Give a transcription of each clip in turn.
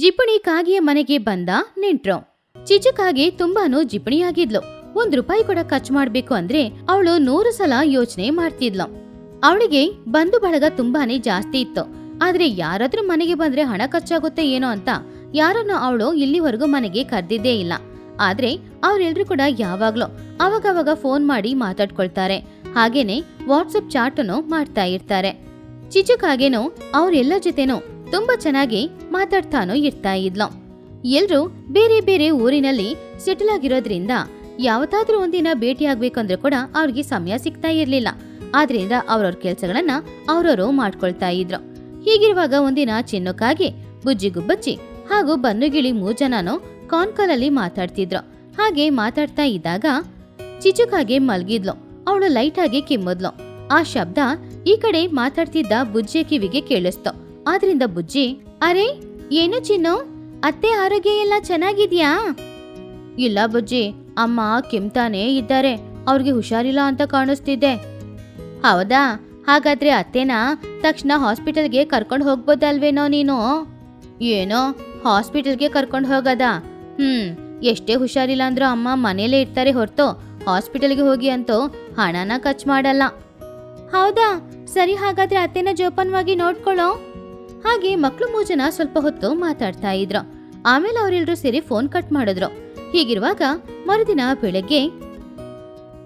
ಜಿಪಣಿ ಕಾಗೆಯ ಮನೆಗೆ ಬಂದ ನೆಂಟ್ರು. ಚಿಚು ಕಾಗೆ ತುಂಬಾನು ಜಿಪಣಿಯಾಗಿದ್ಲು. ಒಂದ್ ರೂಪಾಯಿ ಕೂಡ ಖರ್ಚು ಮಾಡ್ಬೇಕು ಅಂದ್ರೆ ಅವಳು ನೂರು ಸಲ ಯೋಚನೆ ಮಾಡ್ತಿದ್ಲು. ಅವಳಿಗೆ ಬಂಧು ಬಳಗ ತುಂಬಾನೇ ಜಾಸ್ತಿ ಇತ್ತು. ಆದ್ರೆ ಯಾರಾದ್ರೂ ಮನೆಗೆ ಬಂದ್ರೆ ಹಣ ಖರ್ಚಾಗುತ್ತೆ ಏನೋ ಅಂತ ಯಾರನ್ನು ಅವಳು ಇಲ್ಲಿವರೆಗೂ ಮನೆಗೆ ಕರೆದಿದ್ದೇ ಇಲ್ಲ. ಆದ್ರೆ ಅವರೆಲ್ಲರೂ ಕೂಡ ಯಾವಾಗ್ಲೂ ಅವಾಗವಾಗ ಫೋನ್ ಮಾಡಿ ಮಾತಾಡ್ಕೊಳ್ತಾರೆ. ಹಾಗೇನೆ ವಾಟ್ಸಪ್ ಅನ್ನು ಮಾಡ್ತಾ ಇರ್ತಾರೆ. ಚಿಚುಕಾಗೇನೋ ಅವ್ರೆಲ್ಲ ಜೊತೆನೂ ತುಂಬಾ ಚೆನ್ನಾಗಿ ಮಾತಾಡ್ತಾನೋ ಇರ್ತಾ ಇದ್ಲು. ಎಲ್ರೂ ಬೇರೆ ಬೇರೆ ಊರಿನಲ್ಲಿ ಸೆಟಲ್ ಆಗಿರೋದ್ರಿಂದ ಯಾವತ್ತಾದ್ರೂ ಒಂದಿನ ಭೇಟಿ ಆಗ್ಬೇಕಂದ್ರೆ ಕೂಡ ಅವ್ರಿಗೆ ಸಮಯ ಸಿಗ್ತಾ ಇರ್ಲಿಲ್ಲ. ಆದ್ರಿಂದ ಅವ್ರವ್ರ ಕೆಲ್ಸಗಳನ್ನ ಅವ್ರವರು ಮಾಡ್ಕೊಳ್ತಾ ಇದ್ರು. ಹೀಗಿರುವಾಗ ಒಂದಿನ ಚಿನ್ನಕ್ಕಾಗಿ ಬುಜ್ಜಿ ಗುಬ್ಬಚ್ಚಿ ಹಾಗೂ ಬನ್ನುಗಿಳಿ ಮೂರ್ ಜನನು ಕಾನ್ಕಾಲಲ್ಲಿ ಮಾತಾಡ್ತಿದ್ರು. ಹಾಗೆ ಮಾತಾಡ್ತಾ ಇದ್ದಾಗ ಚಿಚುಕಾಗೆ ಮಲ್ಗಿದ್ಲು. ಅವಳು ಲೈಟ್ ಆಗಿ ಕಿಮ್ಮದ್ಲು. ಆ ಶಬ್ದ ಈ ಕಡೆ ಮಾತಾಡ್ತಿದ್ದ ಬುಜ್ಜಿಯ ಕಿವಿಗೆ ಕೇಳಿಸ್ತು. ಆದ್ರಿಂದ ಬುಜ್ಜಿ, ಅರೆ, ಏನು ಚಿನ್ನು? ಅತ್ತೆ ಆರೋಗ್ಯ ಎಲ್ಲ ಚೆನ್ನಾಗಿದ್ಯಾ? ಇಲ್ಲ ಬುಜ್ಜಿ, ಅಮ್ಮ ಕೆಮ್ತಾನೇ ಇದ್ದಾರೆ. ಅವ್ರಿಗೆ ಹುಷಾರಿಲ್ಲ ಅಂತ ಕಾಣಿಸ್ತಿದೆ. ಹೌದಾ? ಹಾಗಾದ್ರೆ ಅತ್ತೆನ ತಕ್ಷಣ ಹಾಸ್ಪಿಟಲ್ಗೆ ಕರ್ಕೊಂಡು ಹೋಗ್ಬೋದಲ್ವೇನೋ ನೀನು? ಏನೋ, ಹಾಸ್ಪಿಟಲ್ಗೆ ಕರ್ಕೊಂಡು ಹೋಗದ. ಹ್ಮ್, ಎಷ್ಟೇ ಹುಷಾರಿಲ್ಲ ಅಂದ್ರೂ ಅಮ್ಮ ಮನೇಲೇ ಇರ್ತಾರೆ ಹೊರತು. ಹಾಸ್ಪಿಟಲ್ಗೆ ಹೋಗಿ ಅಂತೂ ಹಣನ ಖರ್ಚು ಮಾಡಲ್ಲ. ಹೌದಾ? ಸರಿ, ಹಾಗಾದ್ರೆ ಅತ್ತೆನ ಜೋಪಾನವಾಗಿ ನೋಡ್ಕೊಳ್ಳೋ. ಹಾಗೆ ಮಕ್ಕಳು ಮೂಜನ ಸ್ವಲ್ಪ ಹೊತ್ತು ಮಾತಾಡ್ತಾ ಇದ್ರು. ಆಮೇಲೆ ಅವರೆಲ್ಲರೂ ಸೇರಿ ಫೋನ್ ಕಟ್ ಮಾಡಿದ್ರು. ಹೀಗಿರುವಾಗ ಮರುದಿನ ಬೆಳಗ್ಗೆ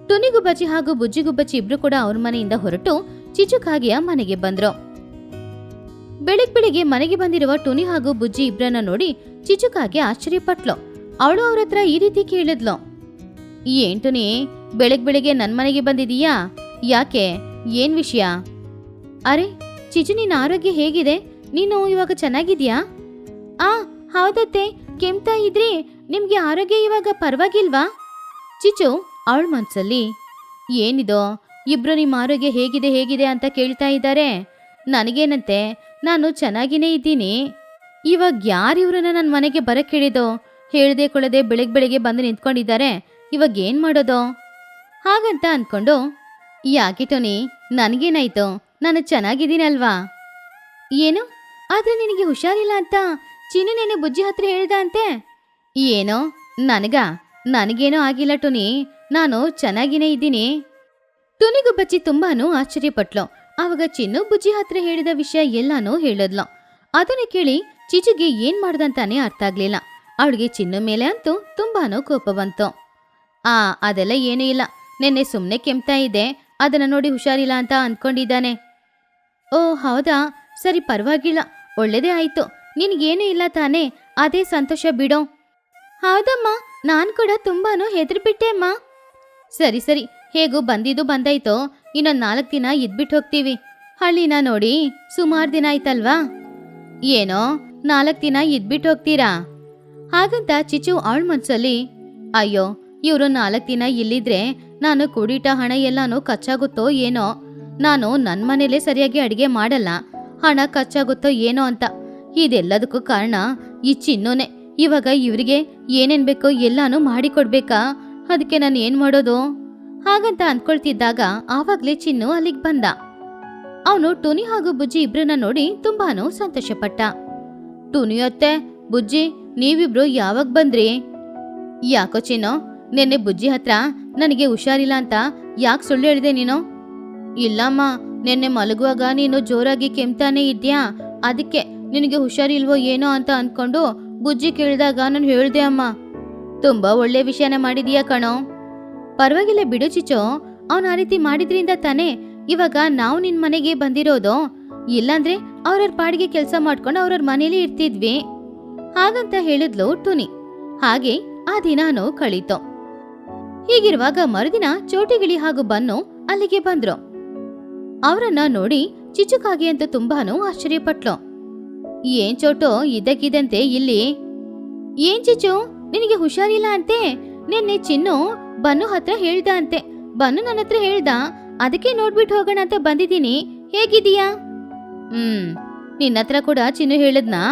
ಟುನಿಗುಬ್ಬಚ್ಚಿ ಹಾಗೂ ಬುಜ್ಜಿಗುಬ್ಬಚ್ಚಿ ಇಬ್ರು ಕೂಡ ಅವ್ರ ಮನೆಯಿಂದ ಹೊರಟು ಚಿಚುಕಾಗಿಯ ಮನೆಗೆ ಬಂದ್ರು. ಬೆಳಿಗ್ ಬೆಳಿಗ್ಗೆ ಮನೆಗೆ ಬಂದಿರುವ ಟುನಿ ಹಾಗೂ ಬುಜ್ಜಿ ಇಬ್ರನ್ನ ನೋಡಿ ಚಿಚುಕಾಗೆ ಆಶ್ಚರ್ಯಪಟ್ಲು. ಅವಳು ಅವ್ರ ಹತ್ರ ಈ ರೀತಿ ಕೇಳಿದ್ಲು. ಏನ್ ಟುನಿ ಬೆಳಗ್ ಬೆಳಿಗ್ಗೆ ನನ್ ಮನೆಗೆ ಬಂದಿದೀಯಾ? ಯಾಕೆ? ಏನ್ ವಿಷಯ? ಅರೆ ಚಿಚು ನಿನ್ನ ಆರೋಗ್ಯ ಹೇಗಿದೆ? ನೀನು ಇವಾಗ ಚೆನ್ನಾಗಿದ್ಯಾ? ಆ, ಹೌದತ್ತೆ. ಕೆಮ್ತಾ ಇದ್ರಿ. ನಿಮ್ಗೆ ಆರೋಗ್ಯ ಇವಾಗ ಪರವಾಗಿಲ್ವಾ? ಚಿಚು, ಅವಳ ಮನ್ಸಲ್ಲಿ, ಏನಿದೋ? ಇಬ್ರು ನಿಮ್ಮ ಆರೋಗ್ಯ ಹೇಗಿದೆ ಹೇಗಿದೆ ಅಂತ ಕೇಳ್ತಾ ಇದ್ದಾರೆ. ನನಗೇನಂತೆ, ನಾನು ಚೆನ್ನಾಗಿನೇ ಇದ್ದೀನಿ. ಇವಾಗ ಯಾರು ಇವ್ರನ್ನ ನನ್ನ ಮನೆಗೆ ಬರಕ್ಕೆ ಹೇಳಿದೋ ಹೇಳದೆ ಕೊಳ್ಳದೆ ಬೆಳಗ್ಗೆ ಬೆಳಗ್ಗೆ ಬಂದು ನಿಂತ್ಕೊಂಡಿದ್ದಾರೆ. ಇವಾಗ ಏನು ಮಾಡೋದು? ಹಾಗಂತ ಅಂದ್ಕೊಂಡು ಯಾಕೆ ಟೋನಿ, ನನಗೇನಾಯ್ತು? ನಾನು ಚೆನ್ನಾಗಿದ್ದೀನಲ್ವಾ? ಏನು? ಆದ್ರೆ ನಿನಗೆ ಹುಷಾರಿಲ್ಲ ಅಂತ ಚಿನ್ನು ನೆನೆ ಬುಜ್ಜಿ ಹತ್ರ ಹೇಳ್ದ ಅಂತೆ ಏನೋ? ನನಗ? ನನಗೇನೋ ಆಗಿಲ್ಲ ಟುನಿ. ನಾನು ಚೆನ್ನಾಗಿನೇ ಇದ್ದೀನಿ. ತುನಿಗೂ ಬಚ್ಚಿ ತುಂಬಾನು ಆಶ್ಚರ್ಯಪಟ್ಲು. ಆವಾಗ ಚಿನ್ನು ಬುಜ್ಜಿ ಹತ್ರ ಹೇಳಿದ ವಿಷಯ ಎಲ್ಲಾನು ಹೇಳಿದ್ಲು. ಅದನ್ನ ಕೇಳಿ ಚಿಚುಗೆ ಏನ್ ಮಾಡ್ದಂತಾನೆ ಅರ್ಥ ಆಗ್ಲಿಲ್ಲ. ಅವಳಿಗೆ ಚಿನ್ನು ಮೇಲೆ ಅಂತೂ ತುಂಬಾನು ಕೋಪ ಬಂತು. ಆ, ಅದೆಲ್ಲ ಏನೂ ಇಲ್ಲ. ನಿನ್ನೆ ಸುಮ್ನೆ ಕೆಮ್ತಾ ಇದೆ ಅದನ್ನ ನೋಡಿ ಹುಷಾರಿಲ್ಲ ಅಂತ ಅಂದ್ಕೊಂಡಿದ್ದಾನೆ. ಓ, ಹೌದಾ? ಸರಿ, ಪರವಾಗಿಲ್ಲ. ಒಳ್ಳೇದೇ ಆಯ್ತು. ನಿನಗೇನೂ ಇಲ್ಲ ತಾನೇ? ಅದೇ ಸಂತೋಷ ಬಿಡೋ. ಹೌದಮ್ಮ, ನಾನು ಕೂಡ ತುಂಬಾನು ಹೆದರ್ಬಿಟ್ಟೆ, ಅಮ್ಮ. ಸರಿ ಸರಿ. ಹೇಗೂ ಬಂದಿದ್ದು ಬಂದಾಯ್ತೋ. ಇನ್ನೊಂದು ನಾಲ್ಕು ದಿನ ಇದ್ಬಿಟ್ಟು ಹೋಗ್ತೀವಿ. ಹಳ್ಳಿನ ನೋಡಿ ಸುಮಾರು ದಿನ ಆಯ್ತಲ್ವಾ? ಏನೋ, ನಾಲ್ಕು ದಿನ ಇದ್ಬಿಟ್ಟು ಹೋಗ್ತೀರಾ? ಹಾಗಂತ ಚಿಚು ಅವಳ ಮನ್ಸಲ್ಲಿ, ಅಯ್ಯೋ, ಇವರು ನಾಲ್ಕು ದಿನ ಇಲ್ಲಿದ್ರೆ ನಾನು ಕುಡಿಟ ಹಣ ಎಲ್ಲಾನು ಖರ್ಚಾಗುತ್ತೋ ಏನೋ? ನಾನು ನನ್ನ ಮನೇಲೆ ಸರಿಯಾಗಿ ಅಡಿಗೆ ಮಾಡಲ್ಲ. ಹಣ ಖರ್ಚಾಗುತ್ತೋ ಏನೋ ಅಂತ. ಇದೆಲ್ಲದಕ್ಕೂ ಕಾರಣ ಈ ಚಿನ್ನೋನೆ. ಇವಾಗ ಇವರಿಗೆ ಏನೇನ್ ಬೇಕೋ ಎಲ್ಲಾನು ಮಾಡಿಕೊಡ್ಬೇಕಾ? ಅದಕ್ಕೆ ನಾನು ಏನು ಮಾಡೋದು? ಹಾಗಂತ ಅಂದ್ಕೊಳ್ತಿದ್ದಾಗ ಆವಾಗಲೇ ಚಿನ್ನು ಅಲ್ಲಿಗೆ ಬಂದ. ಅವನು ಟುನಿ ಹಾಗೂ ಬುಜ್ಜಿ ಇಬ್ರನ್ನ ನೋಡಿ ತುಂಬಾನು ಸಂತೋಷಪಟ್ಟ. ಟುನಿ ಅತ್ತೆ, ಬುಜ್ಜಿ, ನೀವಿಬ್ರು ಯಾವಾಗ ಬಂದ್ರಿ? ಯಾಕೋ ಚಿನ್ನು, ನಿನ್ನೆ ಬುಜ್ಜಿ ಹತ್ರ ನನಗೆ ಹುಷಾರಿಲ್ಲ ಅಂತ ಯಾಕೆ ಸುಳ್ಳು ಹೇಳಿದೆ ನೀನು? ಇಲ್ಲಮ್ಮ ನಿನ್ನೆ ಮಲಗುವಾಗ ನೀನು ಜೋರಾಗಿ ಕೆಮ್ತಾನೆ ಇದ್ಯಾ ಅದಕ್ಕೆ ನಿನಗೆ ಹುಷಾರಿಲ್ವೋ ಏನೋ ಅಂತ ಅಂದ್ಕೊಂಡು ಬುಜ್ಜಿ ಕೇಳಿದಾಗ ನಾನು ಹೇಳ್ದೆ ಅಮ್ಮ. ತುಂಬಾ ಒಳ್ಳೆ ವಿಷಯನ ಮಾಡಿದೀಯ ಕಣೋ. ಪರವಾಗಿಲ್ಲ ಬಿಡು ಚಿಚೋ ಅವನ ಆ ರೀತಿ ಮಾಡಿದ್ರಿಂದ ತಾನೇ ಇವಾಗ ನಾವು ನಿನ್ ಮನೆಗೆ ಬಂದಿರೋದು. ಇಲ್ಲಾಂದ್ರೆ ಅವ್ರವ್ರ ಪಾಡಿಗೆ ಕೆಲಸ ಮಾಡ್ಕೊಂಡು ಅವ್ರವ್ರ ಮನೇಲಿ ಇರ್ತಿದ್ವಿ. ಹಾಗಂತ ಹೇಳಿದ್ಲು ಟುನಿ. ಹಾಗೆ ಆ ದಿನಾನು ಕಳೀತು. ಹೀಗಿರುವಾಗ ಮರುದಿನ ಚೋಟಿಗಿಳಿ ಹಾಗೂ ಬನ್ನು ಅಲ್ಲಿಗೆ ಬಂದ್ರು. ಅವರನ್ನ ನೋಡಿ ಚಿಚುಕಾಗಿ ಅಂತ ತುಂಬಾನು ಆಶ್ಚರ್ಯಪಟ್ಲು. ಏನ್ ಚೋಟು ಇದ್ದಕ್ಕಿದಂತೆ ಇಲ್ಲಿ? ಏನ್ ಚಿಚು ನಿನಗೆ ಹುಷಾರಿಲ್ಲ ಅಂತೆ? ನಿನ್ನೆ ಚಿನ್ನು ಬನ್ನು ಹತ್ರ ಹೇಳ್ದ ಅಂತೆ. ಬನ್ನು ನನ್ನ ಹತ್ರ ಹೇಳ್ದ, ಅದಕ್ಕೆ ನೋಡ್ಬಿಟ್ಟು ಹೋಗೋಣ ಅಂತ ಬಂದಿದ್ದೀನಿ. ಹೇಗಿದೀಯಾ ಹ್ಮ್, ನಿನ್ನ ಹತ್ರ ಕೂಡ ಚಿನ್ನು ಹೇಳಿದ್ನಾ?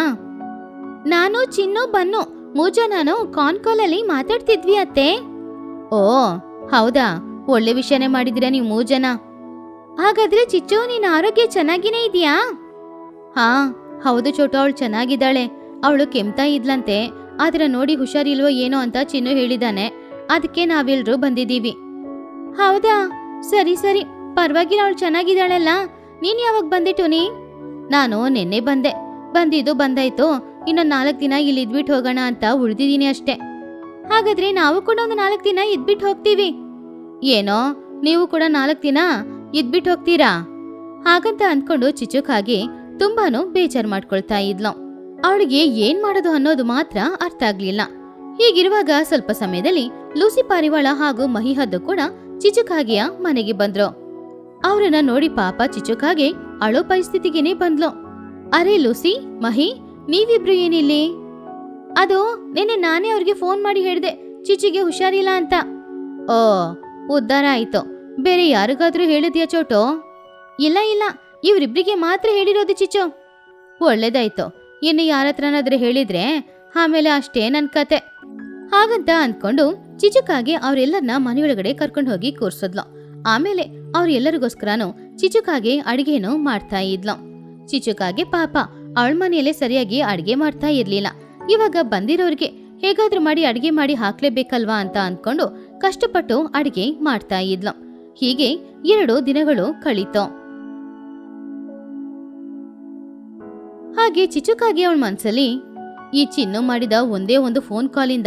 ನಾನು ಚಿನ್ನು ಬನ್ನು, ಮೂಜ ನಾನು ಕಾನ್ ಕಾಲಲ್ಲಿ ಮಾತಾಡ್ತಿದ್ವಿ ಅತ್ತೆ. ಓ, ಹೌದಾ? ಒಳ್ಳೆ ವಿಷಯನೇ ಮಾಡಿದಿರ ನೀವು ಮೂಜನ? ಹಾಗಾದ್ರೆ ಚಿಚ್ಚು, ನಿನ್ನ ಆರೋಗ್ಯ ಚೆನ್ನಾಗಿನೇ ಇದೆಯಾ? ಹಾ, ಹೌದು ಚೋಟು, ಅವಳು ಚೆನ್ನಾಗಿದ್ದಾಳೆ. ಅವಳು ಕೆಮ್ತಾ ಇದ್ಲಂತೆ. ಆದ್ರೆ ನೋಡಿ ಹುಷಾರಿಲ್ವೋ ಏನೋ ಅಂತ ಚಿನ್ನು ಹೇಳಿದಾನೆ. ಅದಕ್ಕೆ ನಾವೆಲ್ಲರೂ ಬಂದಿದ್ದೀವಿ. ಹೌದಾ? ಸರಿ ಸರಿ. ಪರವಾಗಿಲ್ಲ, ಅವಳು ಚೆನ್ನಾಗಿದ್ದಾಳಲ್ಲ. ನೀನ್ ಯಾವಾಗ ಬಂದಿಟ್ಟು ನೀ? ನಾನು ನಿನ್ನೆ ಬಂದೆ. ಬಂದಿದ್ದು ಬಂದಾಯ್ತು. ಇನ್ನು ನಾಲ್ಕು ದಿನ ಇಲ್ಲಿ ಇದ್ಬಿಟ್ಟು ಹೋಗೋಣ ಅಂತ ಉಳಿದಿದ್ದೀನಿ ಅಷ್ಟೇ. ಹಾಗಾದ್ರೆ ನಾವು ಕೂಡ ಒಂದು ನಾಲ್ಕು ದಿನ ಇದ್ಬಿಟ್ಟು ಹೋಗ್ತೀವಿ. ಏನೋ? ನೀವು ಕೂಡ ನಾಲ್ಕು ದಿನ ಇದ್ಬಿಟ್ಟು ಹೋಗ್ತೀರಾ? ಹಾಗಂತ ಅಂದ್ಕೊಂಡು ಚಿಚುಕಾಗೆ ತುಂಬಾನು ಬೇಜಾರ್ ಮಾಡ್ಕೊಳ್ತಾ ಇದ್ಲು. ಅವಳಿಗೆ ಏನ್ ಮಾಡೋದು ಅನ್ನೋದು ಮಾತ್ರ ಅರ್ಥ ಆಗ್ಲಿಲ್ಲ. ಹೀಗಿರುವಾಗ ಸ್ವಲ್ಪ ಸಮಯದಲ್ಲಿ ಲೂಸಿ ಪಾರಿವಾಳ ಹಾಗೂ ಮಹಿಹದ್ದು ಕೂಡ ಚಿಚುಕಾಗಿಯ ಮನೆಗೆ ಬಂದ್ರು. ಅವರನ್ನ ನೋಡಿ ಪಾಪ ಚಿಚುಕಾಗೆ ಅಳೋ ಪರಿಸ್ಥಿತಿಗೇನೆ ಬಂದ್ಲು. ಅರೆ ಲೂಸಿ, ಮಹಿ, ನೀವಿಬ್ರು ಏನಿಲ್ಲಿ? ಅದು ನಿನ್ನೆ ನಾನೇ ಅವ್ರಿಗೆ ಫೋನ್ ಮಾಡಿ ಹೇಳಿದೆ, ಚಿಚಿಗೆ ಹುಷಾರಿಲ್ಲ ಅಂತ. ಓ ಉದ್ಧಾರ ಆಯ್ತು. ಬೇರೆ ಯಾರಿಗಾದ್ರೂ ಹೇಳಿದ್ಯಾ ಚೋಟು? ಇಲ್ಲ ಇಲ್ಲ. ಇವ್ರಿಬ್ರಿಗೆ ಮಾತ್ರ ಹೇಳಿರೋದು ಚಿಚು ಒಳ್ಳೇದಾಯ್ತು. ಇನ್ನು ಯಾರ ಹತ್ರನಾದ್ರೂ ಹೇಳಿದ್ರೆ ಆಮೇಲೆ ಅಷ್ಟೇ ನನ್ ಕತೆ. ಹಾಗಂತ ಅಂದ್ಕೊಂಡು ಚಿಚುಕಾಗೆ ಅವರೆಲ್ಲರನ್ನ ಮನೆಯೊಳಗಡೆ ಕರ್ಕೊಂಡು ಹೋಗಿ ಕೂರ್ಸದ್ಲು. ಆಮೇಲೆ ಅವ್ರೆಲ್ಲರಿಗೋಸ್ಕರನು ಚಿಚುಕಾಗೆ ಅಡಿಗೆನು ಮಾಡ್ತಾ ಇದ್ಲು. ಚಿಚುಕಾಗೆ ಪಾಪ, ಅವಳ ಮನೆಯಲ್ಲೇ ಸರಿಯಾಗಿ ಅಡಿಗೆ ಮಾಡ್ತಾ ಇರ್ಲಿಲ್ಲ. ಇವಾಗ ಬಂದಿರೋರಿಗೆ ಹೇಗಾದ್ರೂ ಮಾಡಿ ಅಡಿಗೆ ಮಾಡಿ ಹಾಕ್ಲೇಬೇಕಲ್ವಾ ಅಂತ ಅಂದ್ಕೊಂಡು ಕಷ್ಟಪಟ್ಟು ಅಡಿಗೆ ಮಾಡ್ತಾ ಇದ್ಲು. ಹೀಗೆ ಎರಡು ದಿನಗಳು ಕಳೀತು. ಹಾಗೆ ಚಿಚುಕಾಗಿ ಅವಳ ಮನ್ಸಲ್ಲಿ, ಈ ಚಿನ್ನು ಮಾಡಿದ ಒಂದೇ ಒಂದು ಫೋನ್ ಕಾಲಿಂದ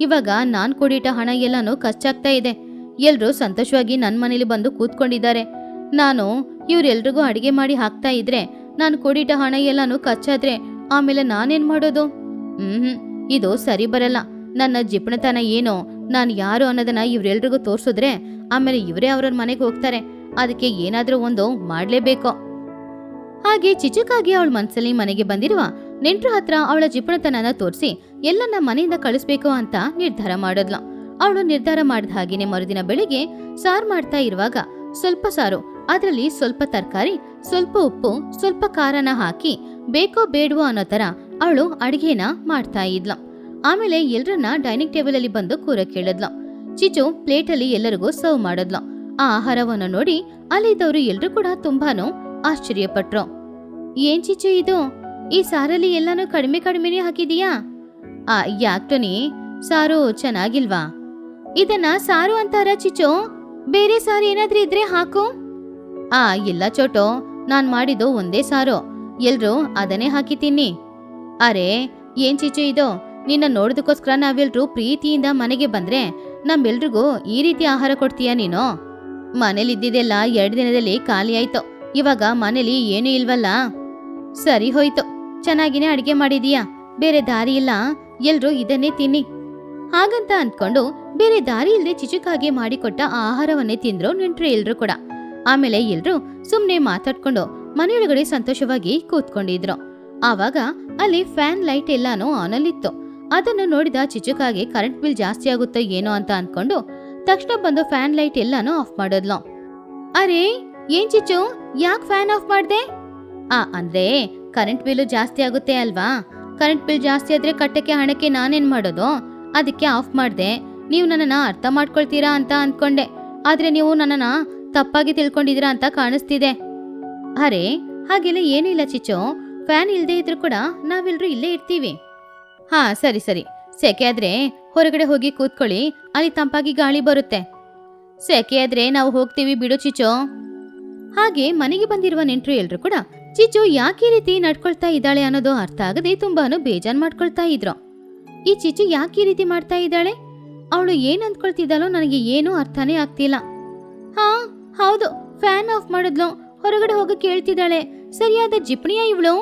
ಇವಾಗ ನಾನ್ ಕೊಡಿಟ ಹಣ ಎಲ್ಲಾನು ಖರ್ಚಾಗ್ತಾ ಇದೆ. ಎಲ್ಲರೂ ಸಂತೋಷವಾಗಿ ನನ್ನ ಮನೇಲಿ ಬಂದು ಕೂತ್ಕೊಂಡಿದ್ದಾರೆ. ನಾನು ಇವ್ರೆಲ್ರಿಗೂ ಅಡಿಗೆ ಮಾಡಿ ಹಾಕ್ತಾ ಇದ್ರೆ, ನಾನು ಕೊಡಿಟ ಹಣ ಎಲ್ಲಾನು ಖರ್ಚಾದ್ರೆ ಆಮೇಲೆ ನಾನೇನ್ ಮಾಡೋದು? ಹ್ಮ್, ಇದು ಸರಿ ಬರಲ್ಲ. ನನ್ನ ಜಿಪಣತನ ಏನೋ ನಾನು ಯಾರು ಅನ್ನೋದನ್ನ ಇವ್ರೆಲ್ರಿಗೂ ತೋರ್ಸಿದ್ರೆ ಆಮೇಲೆ ಇವರೇ ಅವ್ರವ್ರ ಮನೆಗೆ ಹೋಗ್ತಾರೆ. ಅದಕ್ಕೆ ಏನಾದ್ರೂ ಒಂದು ಮಾಡ್ಲೇಬೇಕು. ಹಾಗೆ ಚಿಚುಕಾಗಿ ಅವಳ ಮನ್ಸಲ್ಲಿ ಮನೆಗೆ ಬಂದಿರುವ ನೆಂಟ್ರ ಹತ್ರ ಅವಳ ಜಿಪಣತನನ ತೋರಿಸಿ ಎಲ್ಲನ್ನ ಮನೆಯಿಂದ ಕಳಿಸ್ಬೇಕು ಅಂತ ನಿರ್ಧಾರ ಮಾಡಿದ್ಲು. ಅವಳು ನಿರ್ಧಾರ ಮಾಡಿದ ಹಾಗೇನೆ ಮರುದಿನ ಬೆಳಿಗ್ಗೆ ಸಾರು ಮಾಡ್ತಾ ಇರುವಾಗ ಸ್ವಲ್ಪ ಸಾರು, ಅದರಲ್ಲಿ ಸ್ವಲ್ಪ ತರಕಾರಿ, ಸ್ವಲ್ಪ ಉಪ್ಪು, ಸ್ವಲ್ಪ ಖಾರನ ಹಾಕಿ ಬೇಕೋ ಬೇಡವೋ ಅನ್ನೋ ತರ ಅವಳು ಅಡಿಗೆನ ಮಾಡ್ತಾ ಇದ್ಲು. ಆಮೇಲೆ ಎಲ್ರನ್ನ ಡೈನಿಂಗ್ ಟೇಬಲ್ ಅಲ್ಲಿ ಬಂದು ಕೂರ ಕೇಳದ್ಲ. ಚಿಚು ಪ್ಲೇಟಲ್ಲಿ ಎಲ್ಲರಿಗೂ ಸರ್ವ್ ಮಾಡದ್ಲ. ಆ ಆಹಾರವನ್ನು ನೋಡಿ ಅಲ್ಲಿದ್ದವರು ಎಲ್ರು ಕೂಡ ತುಂಬಾನು ಆಶ್ಚರ್ಯಪಟ್ರು. ಏನ್ ಚಿಚು ಇದು? ಈ ಸಾರಲ್ಲಿ ಎಲ್ಲಾನು ಕಡಿಮೆ ಕಡಿಮೆನೆ ಹಾಕಿದೀಯಾ? ಆ ಯಾಕ್ಟೋನಿ ಸಾರು ಚೆನ್ನಾಗಿಲ್ವಾ? ಇದನ್ನ ಸಾರು ಅಂತಾರ ಚಿಚು? ಬೇರೆ ಸಾರು ಏನಾದ್ರೂ ಇದ್ರೆ ಹಾಕು. ಆ, ಇಲ್ಲ ಚೋಟೋ, ನಾನ್ ಮಾಡಿದ್ದು ಒಂದೇ ಸಾರು. ಎಲ್ರು ಅದನ್ನೇ ಹಾಕಿ ತಿನ್ನಿ ಅರೆ, ಏನ್ ಚಿಚು ಇದು? ನಿನ್ನ ನೋಡೋದಕ್ಕೋಸ್ಕರ ನಾವೆಲ್ಲರೂ ಪ್ರೀತಿಯಿಂದ ಮನೆಗೆ ಬಂದ್ರೆ ನಮ್ಮೆಲ್ರಿಗೂ ಈ ರೀತಿ ಆಹಾರ ಕೊಡ್ತೀಯ ನೀನು? ಮನೇಲಿ ಇದ್ದಿದ್ದೆಲ್ಲ ಎರಡು ದಿನದಲ್ಲಿ ಖಾಲಿ ಆಯ್ತು. ಇವಾಗ ಮನೇಲಿ ಏನೂ ಇಲ್ವಲ್ಲ? ಸರಿ ಹೋಯ್ತು. ಚೆನ್ನಾಗಿನೇ ಅಡಿಗೆ ಮಾಡಿದೀಯಾ? ಬೇರೆ ದಾರಿ ಇಲ್ಲ. ಎಲ್ರೂ ಇದನ್ನೇ ತಿನ್ನಿ. ಹಾಗಂತ ಅಂದ್ಕೊಂಡು ಬೇರೆ ದಾರಿ ಇಲ್ಲದೆ ಚಿಚುಕಾಗಿ ಮಾಡಿಕೊಟ್ಟ ಆಹಾರವನ್ನೇ ತಿಂದ್ರು ನೆಂಟ್ರು ಎಲ್ರು ಕೂಡ. ಆಮೇಲೆ ಎಲ್ರು ಸುಮ್ನೆ ಮಾತಾಡ್ಕೊಂಡು ಮನೆಯೊಳಗಡೆ ಸಂತೋಷವಾಗಿ ಕೂತ್ಕೊಂಡಿದ್ರು. ಆವಾಗ ಅಲ್ಲಿ ಫ್ಯಾನ್ ಲೈಟ್ ಎಲ್ಲಾನು ಆನಲ್ಲಿತ್ತು ಅದನ್ನು ನೋಡಿದ ಚಿಚುಕಾಗೆ ಕರೆಂಟ್ ಬಿಲ್ ಜಾಸ್ತಿ ಆಗುತ್ತೋ ಏನೋ ಅಂತ ಅನ್ಕೊಂಡು ತಕ್ಷಣ ಬಂದು ಫ್ಯಾನ್ ಲೈಟ್ ಎಲ್ಲಾನು ಆಫ್ ಮಾಡಿದ್ಲು. ಅರೆ, ಏನ್ ಚಿಚು ಯಾಕೆ ಫ್ಯಾನ್ ಆಫ್ ಮಾಡ್ದೆ? ಆ, ಅಂದ್ರೆ ಕರೆಂಟ್ ಬಿಲ್ ಜಾಸ್ತಿ ಆಗುತ್ತೆ ಅಲ್ವಾ? ಕರೆಂಟ್ ಬಿಲ್ ಜಾಸ್ತಿ ಆದ್ರೆ ಕಟ್ಟಕ್ಕೆ ಹಣಕ್ಕೆ ನಾನೇನ್ ಮಾಡೋದು? ಅದಕ್ಕೆ ಆಫ್ ಮಾಡ್ದೆ. ನೀವು ನನ್ನನ್ನ ಅರ್ಥ ಮಾಡ್ಕೊಳ್ತೀರಾ ಅಂತ ಅನ್ಕೊಂಡೆ. ಆದ್ರೆ ನೀವು ನನ್ನನ್ನ ತಪ್ಪಾಗಿ ತಿಳ್ಕೊಂಡಿದೀರಾ ಅಂತ ಕಾಣಿಸ್ತಿದೆ. ಅರೆ, ಹಾಗೆಲ್ಲ ಏನಿಲ್ಲ ಚಿಚು ಫ್ಯಾನ್ ಇಲ್ದೇ ಇದ್ರೂ ಕೂಡ ನಾವೆಲ್ಲರೂ ಇಲ್ಲೇ ಇರ್ತೀವಿ. ಹಾ, ಸರಿ ಸರಿ. ಸೆಕೆ ಆದ್ರೆ ಹೊರಗಡೆ ಹೋಗಿ ಕೂತ್ಕೊಳ್ಳಿ, ಅಲ್ಲಿ ತಂಪಾಗಿ ಗಾಳಿ ಬರುತ್ತೆ. ಸೆಕೆ ಆದ್ರೆ ನಾವು ಹೋಗ್ತೀವಿ ಬಿಡು ಚಿಚೋ ಹಾಗೆ ಮನೆಗೆ ಬಂದಿರುವ ನೆಂಟರು ಎಲ್ರು ಕೂಡ ಚಿಚು ಯಾಕೆ ರೀತಿ ನಡ್ಕೊಳ್ತಾ ಇದ್ದಾಳೆ ಅನ್ನೋದು ಅರ್ಥ ಆಗದೆ ತುಂಬಾನು ಬೇಜಾನ್ ಮಾಡ್ಕೊಳ್ತಾ ಇದ್ರು. ಈ ಚಿಚು ಯಾಕೆ ಈ ರೀತಿ ಮಾಡ್ತಾ ಇದ್ದಾಳೆ? ಅವಳು ಏನ್ ಅಂದ್ಕೊಳ್ತಿದ್ದಾಳೋ ನನಗೆ ಏನೂ ಅರ್ಥನೇ ಆಗ್ತಿಲ್ಲ. ಹಾ, ಹೌದು, ಫ್ಯಾನ್ ಆಫ್ ಮಾಡಿದ್ಲು, ಹೊರಗಡೆ ಹೋಗಕ್ಕೆ ಹೇಳ್ತಿದ್ದಾಳೆ ಸರಿಯಾದ ಜಿಪ್ಣಿಯ ಇವಳು?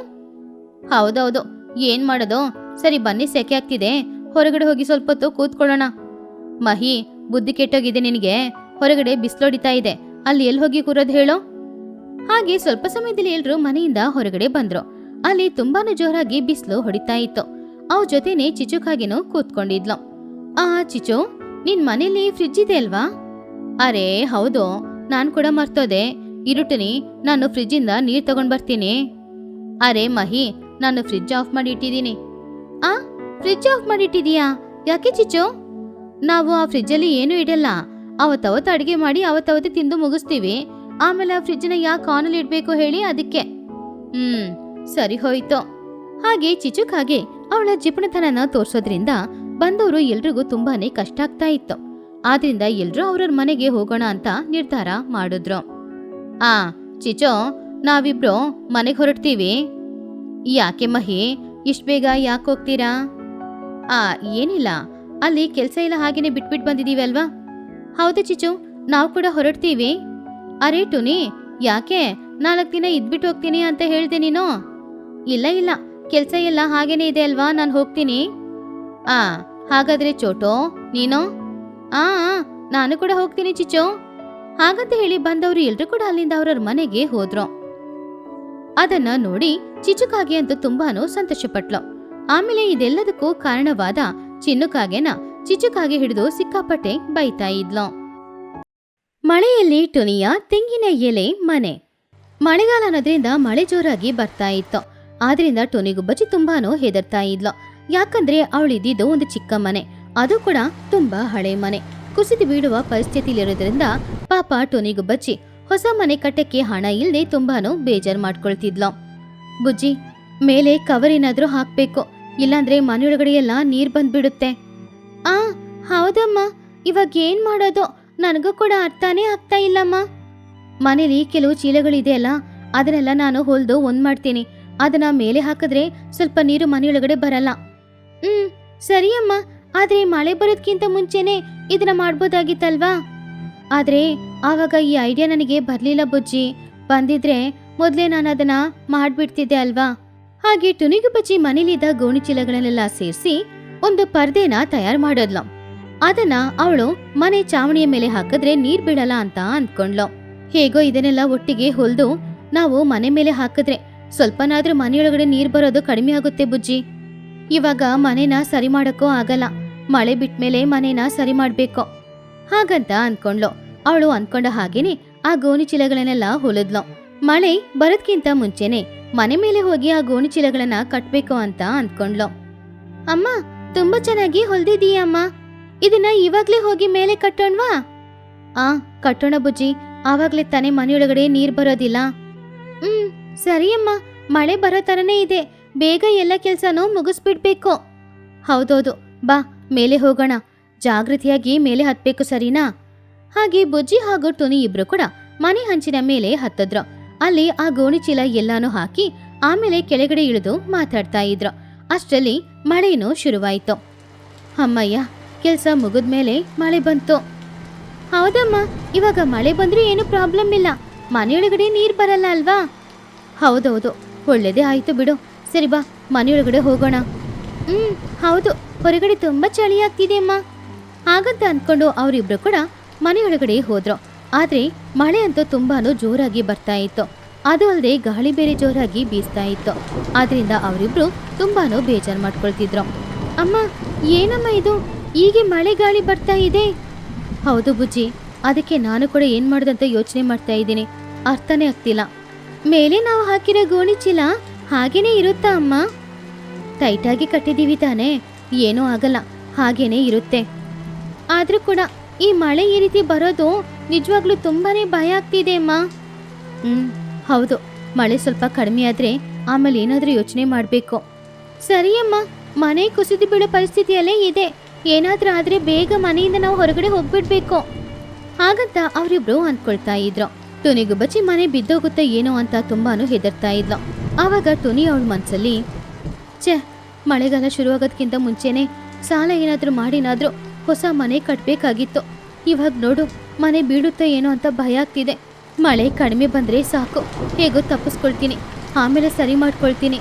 ಹೌದೌದು, ಏನ್ ಮಾಡೋದು? ಸರಿ ಬನ್ನಿ, ಸೆಕೆ ಆಗ್ತಿದೆ. ಹೊರಗಡೆ ಹೋಗಿ ಸ್ವಲ್ಪ ಹೊತ್ತು ಕೂತ್ಕೊಳ್ಳೋಣ. ಮಹಿ, ಬುದ್ಧಿ ಕೆಟ್ಟೋಗಿದೆ ನಿನಗೆ. ಹೊರಗಡೆ ಬಿಸಿಲೊಡಿತಾ ಇದೆ. ಅಲ್ಲಿ ಎಲ್ಲಿ ಹೋಗಿ ಕೂರೋದು ಹೇಳು? ಹಾಗೆ ಸ್ವಲ್ಪ ಸಮಯದಲ್ಲಿ ಎಲ್ಲರೂ ಮನೆಯಿಂದ ಹೊರಗಡೆ ಬಂದ್ರು. ಅಲ್ಲಿ ತುಂಬಾನು ಜೋರಾಗಿ ಬಿಸಿಲು ಹೊಡಿತಾ ಇತ್ತು. ಅವ್ ಜೊತೆನೆ ಚಿಚುಕಾಗಿನೂ ಕೂತ್ಕೊಂಡಿದ್ಲು. ಆ, ಚಿಚು, ನಿನ್ ಮನೇಲಿ ಫ್ರಿಜ್ ಇದೆ ಅಲ್ವಾ? ಅರೆ, ಹೌದು. ನಾನ್ ಕೂಡ ಮರ್ತೋದೆ. ಇರುಟನಿ, ನಾನು ಫ್ರಿಜ್ಜಿಂದ ನೀರ್ ತಗೊಂಡ್ ಬರ್ತೀನಿ. ಅರೆ, ಮಹಿ, ನಾನು ಫ್ರಿಜ್ ಆಫ್ ಮಾಡಿ ಇಟ್ಟಿದ್ದೀನಿ. ಆ ಫ್ರಿಡ್ಜ್ ಆಫ್ ಮಾಡಿಟ್ಟಿದೀಯಾ? ಯಾಕೆ ಚಿಚ್ಚು? ನಾವು ಆ ಫ್ರಿಜ್ಜಲ್ಲಿ ಏನೂ ಇಡಲ್ಲ. ಅವತ್ತವತ್ತು ಅಡಿಗೆ ಮಾಡಿ ಅವತ್ತವತ್ತು ತಿಂದು ಮುಗಿಸ್ತೀವಿ. ಆಮೇಲೆ ಆ ಫ್ರಿಜ್ನ ಯಾಕೆ ಆನಲ್ಲಿ ಇಡಬೇಕು ಹೇಳಿ ಅದಕ್ಕೆ. ಹ್ಮ್, ಸರಿ ಹೋಯ್ತು. ಹಾಗೆ ಚಿಚುಕಾಗೆ ಅವಳ ಜಿಪುಣತನನ ತೋರಿಸೋದ್ರಿಂದ ಬಂದವರು ಎಲ್ರಿಗೂ ತುಂಬಾನೇ ಕಷ್ಟ ಆಗ್ತಾ ಇತ್ತು. ಆದ್ರಿಂದ ಎಲ್ರೂ ಅವ್ರವ್ರ ಮನೆಗೆ ಹೋಗೋಣ ಅಂತ ನಿರ್ಧಾರ ಮಾಡಿದ್ರು. ಆ ಚಿಚೋ ನಾವಿಬ್ರು ಮನೆಗೆ ಹೊರಡ್ತೀವಿ. ಯಾಕೆ ಮಹಿ? ಇಷ್ಟು ಬೇಗ ಯಾಕೆ ಹೋಗ್ತೀರಾ? ಆ, ಏನಿಲ್ಲ. ಅಲ್ಲಿ ಕೆಲಸ ಇಲ್ಲ ಹಾಗೇನೆ ಬಿಟ್ಬಿಟ್ಟು ಬಂದಿದೀವಿ ಅಲ್ವಾ? ಹೌದು ಚಿಚು ನಾವು ಕೂಡ ಹೊರಡ್ತೀವಿ. ಅರೇ ಟುನಿ, ಯಾಕೆ? ನಾಲ್ಕು ದಿನ ಇದ್ಬಿಟ್ಟು ಹೋಗ್ತೀನಿ ಅಂತ ಹೇಳ್ದೆ ನೀನು? ಇಲ್ಲ ಇಲ್ಲ. ಕೆಲಸ ಇಲ್ಲ ಹಾಗೇನೆ ಇದೆ ಅಲ್ವಾ? ನಾನು ಹೋಗ್ತೀನಿ. ಆ, ಹಾಗಾದ್ರೆ ಚೋಟೋ, ನೀನು? ಆ ನಾನು ಕೂಡ ಹೋಗ್ತೀನಿ ಚಿಚು ಹಾಗಂತ ಹೇಳಿ ಬಂದವರು ಎಲ್ರು ಕೂಡ ಅಲ್ಲಿಂದ ಅವ್ರವ್ರ ಮನೆಗೆ ಹೋದ್ರು. ಅದನ್ನ ನೋಡಿ ಚಿಚುಕಾಗಿ ಅಂತೂ ತುಂಬಾನು ಸಂತೋಷಪಟ್ಲು. ಆಮೇಲೆ ಇದೆಲ್ಲದಕ್ಕೂ ಕಾರಣವಾದ ಚಿನ್ನುಕಾಗೆನ ಚಿಚುಕಾಗೆ ಹಿಡಿದು ಸಿಕ್ಕಾಪಟ್ಟೆ ಬೈತಾ ಇದ್ಲು. ಮಳೆಯಲ್ಲಿ ಟುನಿಯ ತೆಂಗಿನ ಎಲೆ ಮನೆ. ಮಳೆಗಾಲ ಅನ್ನೋದ್ರಿಂದ ಮಳೆ ಜೋರಾಗಿ ಬರ್ತಾ ಇತ್ತು. ಆದ್ರಿಂದ ಬಚ್ಚಿ ತುಂಬಾನು ಹೆದರ್ತಾ ಇದ್ಲು. ಯಾಕಂದ್ರೆ ಅವಳಿದ್ದಿದ್ದು ಒಂದು ಚಿಕ್ಕ ಮನೆ. ಅದು ಕೂಡ ತುಂಬಾ ಹಳೆ ಮನೆ. ಕುಸಿದು ಬೀಳುವ ಪರಿಸ್ಥಿತಿಲಿರೋದ್ರಿಂದ ಪಾಪ ಟೊನಿಗುಬ್ಬಚ್ಚಿ ಹೊಸ ಮನೆ ಕಟ್ಟಕ್ಕೆ ಹಣ ಇಲ್ಲದೆ ತುಂಬಾನು ಬೇಜಾರ್ ಮಾಡ್ಕೊಳ್ತಿದ್ಲು. ಬುಜ್ಜಿ, ಮೇಲೆ ಕವರ್ ಏನಾದ್ರೂ ಹಾಕ್ಬೇಕು. ಇಲ್ಲಾಂದ್ರೆ ಮನೆಯೊಳಗಡೆ ಎಲ್ಲ ನೀರ್ ಬಂದ್ಬಿಡುತ್ತೆ. ಆ, ಹೌದಮ್ಮ. ಇವಾಗ ಏನ್ ಮಾಡೋದು? ನನಗೂ ಕೂಡ ಅರ್ಥನೇ ಆಗ್ತಾ ಇಲ್ಲಮ್ಮ. ಮನೇಲಿ ಕೆಲವು ಚೀಲಗಳಿದೆ ಅಲ್ಲ, ಅದನ್ನೆಲ್ಲ ನಾನು ಹೊಲ್ದು ಒಂದ್ ಮಾಡ್ತೀನಿ. ಅದನ್ನ ಮೇಲೆ ಹಾಕಿದ್ರೆ ಸ್ವಲ್ಪ ನೀರು ಮನೆಯೊಳಗಡೆ ಬರಲ್ಲ. ಹ್ಮ್ ಸರಿ ಅಮ್ಮ ಆದ್ರೆ ಮಳೆ ಬರೋದ್ಕಿಂತ ಮುಂಚೆನೆ ಇದನ್ನ ಮಾಡ್ಬೋದಾಗಿತ್ತಲ್ವಾ? ಆದ್ರೆ ಆವಾಗ ಈ ಐಡಿಯಾ ನನಗೆ ಬರ್ಲಿಲ್ಲ ಬುಜ್ಜಿ. ಬಂದಿದ್ರೆ ಮೊದ್ಲೇ ನಾನು ಅದನ್ನ ಮಾಡ್ಬಿಡ್ತಿದ್ದೆ ಅಲ್ವಾ? ಹಾಗೆ ಟುನಿಗು ಬಜ್ಜಿ ಮನೇಲಿದ್ದ ಗೋಣಿ ಚೀಲಗಳನ್ನೆಲ್ಲ ಸೇರಿಸಿ ಒಂದು ಪರ್ದೆನ ತಯಾರು ಮಾಡಿದ್ಲು. ಅದನ್ನ ಅವಳು ಮನೆ ಚಾವಣಿಯ ಮೇಲೆ ಹಾಕಿದ್ರೆ ನೀರ್ ಬೀಳಲ್ಲ ಅಂತ ಅಂದ್ಕೊಂಡ್ಲು. ಹೇಗೋ ಇದನ್ನೆಲ್ಲ ಒಟ್ಟಿಗೆ ಹೊಲ್ದು ನಾವು ಮನೆ ಮೇಲೆ ಹಾಕಿದ್ರೆ ಸ್ವಲ್ಪನಾದ್ರೂ ಮನೆಯೊಳಗಡೆ ನೀರ್ ಬರೋದು ಕಡಿಮೆ ಆಗುತ್ತೆ ಬುಜ್ಜಿ. ಇವಾಗ ಮನೆನ ಸರಿ ಮಾಡಕ್ಕೂ ಆಗಲ್ಲ. ಮಳೆ ಬಿಟ್ಮೇಲೆ ಮನೆನ ಸರಿ ಮಾಡ್ಬೇಕು. ಹಾಗಂತ ಅನ್ಕೊಂಡ್ಲು ಅವಳು ಅನ್ಕೊಂಡ ಹಾಗೇನೆ ಆ ಗೋಣಿ ಚೀಲಗಳನ್ನೆಲ್ಲ ಹೊಲದ್ಲು. ಮಳೆ ಬರೋದ್ಕಿಂತ ಮುಂಚೆನೆ ಮನೆ ಮೇಲೆ ಹೋಗಿ ಆ ಗೋಣಿ ಚೀಲಗಳನ್ನ ಕಟ್ಬೇಕು ಅಂತ ಅಂದ್ಕೊಂಡ್ಲು. ಅಮ್ಮ, ತುಂಬಾ ಚೆನ್ನಾಗಿ ಹೊಲ್ದಿದೀಯ ಅಮ್ಮ. ಇದನ್ನ ಇವಾಗ್ಲೇ ಹೋಗಿ ಮೇಲೆ ಕಟ್ಟೋಣ್ವಾ? ಆ, ಕಟ್ಟೋಣ ಬುಜ್ಜಿ. ಆವಾಗ್ಲೇ ತಾನೇ ಮನೆಯೊಳಗಡೆ ನೀರ್ ಬರೋದಿಲ್ಲ. ಹ್ಮ್, ಸರಿ ಅಮ್ಮ. ಮಳೆ ಬರೋ ತರನೇ ಇದೆ. ಬೇಗ ಎಲ್ಲ ಕೆಲ್ಸನೂ ಮುಗಿಸ್ಬಿಡ್ಬೇಕು. ಹೌದೌದು. ಬಾ, ಮೇಲೆ ಹೋಗೋಣ. ಜಾಗೃತಿಯಾಗಿ ಮೇಲೆ ಹತ್ಬೇಕು, ಸರಿನಾ? ಹಾಗೆ ಬುಜ್ಜಿ ಹಾಗೂ ಟುನಿ ಇಬ್ರು ಕೂಡ ಮನೆ ಹಂಚಿನ ಮೇಲೆ ಹತ್ತದ್ರು. ಅಲ್ಲಿ ಆ ಗೋಣಿಚೀಲ ಎಲ್ಲಾನು ಹಾಕಿ ಆಮೇಲೆ ಕೆಳಗಡೆ ಇಳಿದು ಮಾತಾಡ್ತಾ ಇದ್ರು. ಅಷ್ಟರಲ್ಲಿ ಮಳೆನೂ ಶುರುವಾಯಿತು. ಅಮ್ಮಯ್ಯ, ಕೆಲ್ಸ ಮುಗಿದ್ಮೇಲೆ ಮಳೆ ಬಂತು. ಹೌದಮ್ಮ, ಇವಾಗ ಮಳೆ ಬಂದ್ರೆ ಏನು ಪ್ರಾಬ್ಲಮ್ ಇಲ್ಲ. ಮನೆಯೊಳಗಡೆ ನೀರು ಬರಲ್ಲ ಅಲ್ವಾ? ಹೌದೌದು, ಒಳ್ಳೇದೇ ಆಯ್ತು ಬಿಡು. ಸರಿ ಬಾ, ಮನೆಯೊಳಗಡೆ ಹೋಗೋಣ. ಹ್ಮ್, ಹೌದು, ಹೊರಗಡೆ ತುಂಬಾ ಚಳಿ ಆಗ್ತಿದೆ ಅಮ್ಮ. ಹಾಗಂತ ಅಂದ್ಕೊಂಡು ಅವರಿಬ್ಬರು ಕೂಡ ಮನೆಯೊಳಗಡೆ ಹೋದ್ರು. ಆದ್ರೆ ಮಳೆ ಅಂತೂ ತುಂಬಾನು ಜೋರಾಗಿ ಬರ್ತಾ ಇತ್ತು. ಅದು ಅಲ್ಲದೆ ಗಾಳಿ ಬೇರೆ ಜೋರಾಗಿ ಬೀಸ್ತಾ ಇತ್ತು. ಆದ್ರಿಂದ ಅವರಿಬ್ರು ತುಂಬಾನು ಬೇಜಾರ್ ಮಾಡ್ಕೊಳ್ತಿದ್ರು. ಅಮ್ಮ, ಏನಮ್ಮ ಇದು? ಹೀಗೆ ಮಳೆ ಗಾಳಿ ಬರ್ತಾ ಇದೆ? ಹೌದು ಬುಜ್ಜಿ, ಅದಕ್ಕೆ ನಾನು ಕೂಡ ಏನ್ ಮಾಡ್ದಂತ ಯೋಚನೆ ಮಾಡ್ತಾ ಇದ್ದೀನಿ. ಅರ್ಥನೇ ಆಗ್ತಿಲ್ಲ. ಮೇಲೆ ನಾವು ಹಾಕಿರೋ ಗೋಣಿ ಚೀಲ ಹಾಗೇನೇ ಇರುತ್ತಾ ಅಮ್ಮ? ಟೈಟಾಗಿ ಕಟ್ಟಿದೀವಿ ತಾನೇ. ಏನೂ ಆಗಲ್ಲ, ಹಾಗೇನೇ ಇರುತ್ತೆ. ಆದ್ರೂ ಕೂಡ ಈ ಮಳೆ ಈ ರೀತಿ ಬರೋದು ನಿಜವಾಗ್ಲೂ ತುಂಬಾನೇ ಭಯ ಆಗ್ತಿದೆ ಅಮ್ಮ ಹ್ಮ್, ಹೌದು. ಮಳೆ ಸ್ವಲ್ಪ ಕಡಿಮೆ ಆದ್ರೆ ಆಮೇಲೆ ಏನಾದ್ರೂ ಯೋಚನೆ ಮಾಡ್ಬೇಕು. ಸರಿ, ಅಮ್ಮ. ಮನೆ ಕುಸಿದು ಬೀಳೋ ಪರಿಸ್ಥಿತಿಯಲ್ಲೇ ಇದೆ. ಏನಾದ್ರೂ ಆದ್ರೆ ಬೇಗ ಮನೆಯಿಂದ ನಾವು ಹೊರಗಡೆ ಹೋಗ್ಬಿಡ್ಬೇಕು. ಹಾಗಂತ ಅವರಿಬ್ರು ಅಂದ್ಕೊಳ್ತಾ ಇದ್ರು. ಟುನಿಗೂ ಬಚ್ಚಿ ಮನೆ ಬಿದ್ದೋಗುತ್ತೆ ಏನೋ ಅಂತ ತುಂಬಾನು ಹೆದರ್ತಾ ಇದ್ಲು. ಆವಾಗ ಟುನಿ ಅವಳ ಮನಸ್ಸಲ್ಲಿ ಛೆ, ಮಳೆಗಾಲ ಶುರುವಾಗೋದ್ಕಿಂತ ಮುಂಚೆನೆ ಸಾಲ ಏನಾದ್ರೂ ಮಾಡಿನಾದ್ರೂ ಹೊಸ ಮನೆ ಕಟ್ಬೇಕಾಗಿತ್ತು. ಇವಾಗ ನೋಡು, ಮನೆ ಬೀಳುತ್ತೆ ಏನೋ ಅಂತ ಭಯ ಆಗ್ತಿದೆ. ಮಳೆ ಕಡಿಮೆ ಬಂದರೆ ಸಾಕು. ಹೇಗೋ ತಪ್ಪಿಸ್ಕೊಳ್ತೀನಿ. ಆಮೇಲೆ ಸರಿ ಮಾಡ್ಕೊಳ್ತೀನಿ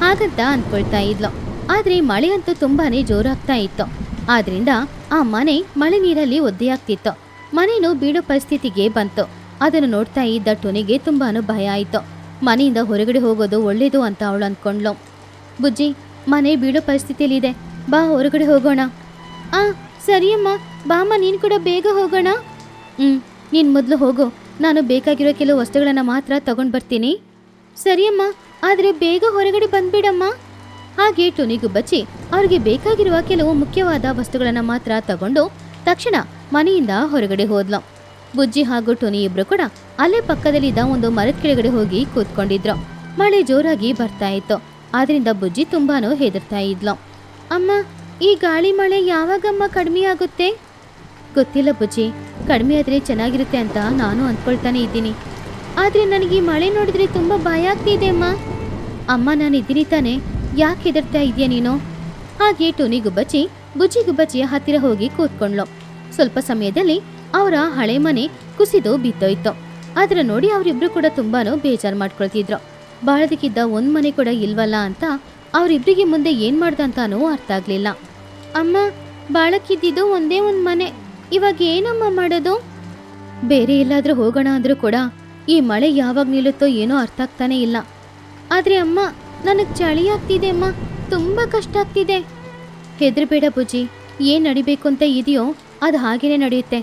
ಹಾಗಂತ ಅಂದ್ಕೊಳ್ತಾ ಇದ್ಲು. ಆದರೆ ಮಳೆ ಅಂತೂ ತುಂಬಾ ಜೋರಾಗ್ತಾ ಇತ್ತು. ಆದ್ರಿಂದ ಆ ಮನೆ ಮಳೆ ನೀರಲ್ಲಿ ಒದ್ದೆಯಾಗ್ತಿತ್ತು ಮನೇನು ಬೀಳೋ ಪರಿಸ್ಥಿತಿಗೆ ಬಂತು. ಅದನ್ನು ನೋಡ್ತಾ ಇದ್ದ ಟೊನಿಗೆ ತುಂಬಾ ಭಯ ಆಯಿತು. ಮನೆಯಿಂದ ಹೊರಗಡೆ ಹೋಗೋದು ಒಳ್ಳೇದು ಅಂತ ಅವಳು ಅಂದ್ಕೊಂಡ್ಲು ಬುಜ್ಜಿ, ಮನೆ ಬೀಳೋ ಪರಿಸ್ಥಿತಿಯಲ್ಲಿದೆ. ಬಾ, ಹೊರಗಡೆ ಹೋಗೋಣ. ಆ ಸರಿಯಮ್ಮ ಬಾಮ್ಮ, ನೀನು ಕೂಡ ಬೇಗ ಹೋಗೋಣ? ಹ್ಞೂ ನೀನು ಮೊದಲು ಹೋಗು. ನಾನು ಬೇಕಾಗಿರೋ ಕೆಲವು ವಸ್ತುಗಳನ್ನು ಮಾತ್ರ ತಗೊಂಡು ಬರ್ತೀನಿ. ಸರಿಯಮ್ಮ ಆದರೆ ಬೇಗ ಹೊರಗಡೆ ಬಂದ್ಬಿಡಮ್ಮ. ಹಾಗೆ ಟೊನಿಗೂ ಬಚ್ಚಿ ಅವ್ರಿಗೆ ಬೇಕಾಗಿರುವ ಕೆಲವು ಮುಖ್ಯವಾದ ವಸ್ತುಗಳನ್ನು ಮಾತ್ರ ತಗೊಂಡು ತಕ್ಷಣ ಮನೆಯಿಂದ ಹೊರಗಡೆ ಹೋದ್ಲು. ಬುಜ್ಜಿ ಹಾಗೂ ಟೊನಿ ಇಬ್ಬರು ಕೂಡ ಅಲ್ಲೇ ಪಕ್ಕದಲ್ಲಿದ್ದ ಒಂದು ಮರದ ಕೆಳಗಡೆ ಹೋಗಿ ಕೂತ್ಕೊಂಡಿದ್ರು. ಮಳೆ ಜೋರಾಗಿ ಬರ್ತಾ ಇತ್ತು. ಆದ್ರಿಂದ ಬುಜ್ಜಿ ತುಂಬಾನು ಹೆದರ್ತಾ ಇದ್ಲು. ಅಮ್ಮ ಈ ಗಾಳಿ ಮಳೆ ಯಾವಾಗಮ್ಮ ಕಡಿಮೆ ಆಗುತ್ತೆ? ಗೊತ್ತಿಲ್ಲ ಬುಜ್ಜಿ ಕಡಿಮೆ ಆದರೆ ಚೆನ್ನಾಗಿರುತ್ತೆ ಅಂತ ನಾನು ಅಂದ್ಕೊಳ್ತಾನೆ ಇದ್ದೀನಿ. ಆದರೆ ನನಗೆ ಈ ಮಳೆ ನೋಡಿದ್ರೆ ತುಂಬ ಭಯ ಆಗ್ತಿದೆ ಅಮ್ಮ. ಅಮ್ಮ, ನಾನು ಇದ್ದೀನಿ ತಾನೆ. ಯಾಕೆ ಹೆದರ್ತಾ ಇದೆಯಾ ನೀನು? ಹಾಗೆ ಟೋನಿ ಗುಬ್ಬಚ್ಚಿ ಬುಜ್ಜಿ ಗುಬ್ಬಚ್ಚಿಯ ಹತ್ತಿರ ಹೋಗಿ ಕೂತ್ಕೊಂಡ್ಲು ಸ್ವಲ್ಪ ಸಮಯದಲ್ಲಿ ಅವರ ಹಳೆ ಮನೆ ಕುಸಿದು ಬಿದ್ದೋಯ್ತು. ಅದರ ನೋಡಿ ಅವರಿಬ್ರು ಕೂಡ ತುಂಬಾ ಬೇಜಾರು ಮಾಡ್ಕೊಳ್ತಿದ್ರು. ಬಾಳದಕ್ಕಿದ್ದ ಒಂದು ಮನೆ ಕೂಡ ಇಲ್ವಲ್ಲ ಅಂತ ಅವರಿಬ್ರಿಗೆ ಮುಂದೆ ಏನ್ ಮಾಡ್ದಂತಾನೂ ಅರ್ಥ ಆಗ್ಲಿಲ್ಲ. ಅಮ್ಮ, ಬಾಳಕ್ಕಿದ್ದಿದ್ದು ಒಂದೇ ಒಂದ್ ಮನೆ. ಇವಾಗ ಏನಮ್ಮ ಮಾಡೋದು? ಬೇರೆ ಎಲ್ಲಾದ್ರೂ ಹೋಗೋಣ ಅಂದ್ರೂ ಕೂಡ ಈ ಮಳೆ ಯಾವಾಗ ನಿಲ್ಲುತ್ತೋ ಏನೋ ಅರ್ಥ ಆಗ್ತಾನೆ ಇಲ್ಲ. ಆದ್ರೆ ಅಮ್ಮ, ನನಗ್ ಚಳಿ ಆಗ್ತಿದೆ ಅಮ್ಮ. ತುಂಬಾ ಕಷ್ಟ ಆಗ್ತಿದೆ. ಹೆದರ್ಬೇಡ ಬುಜ್ಜಿ ಏನ್ ನಡಿಬೇಕು ಅಂತ ಇದೆಯೋ ಅದು ಹಾಗೇನೆ ನಡೆಯುತ್ತೆ.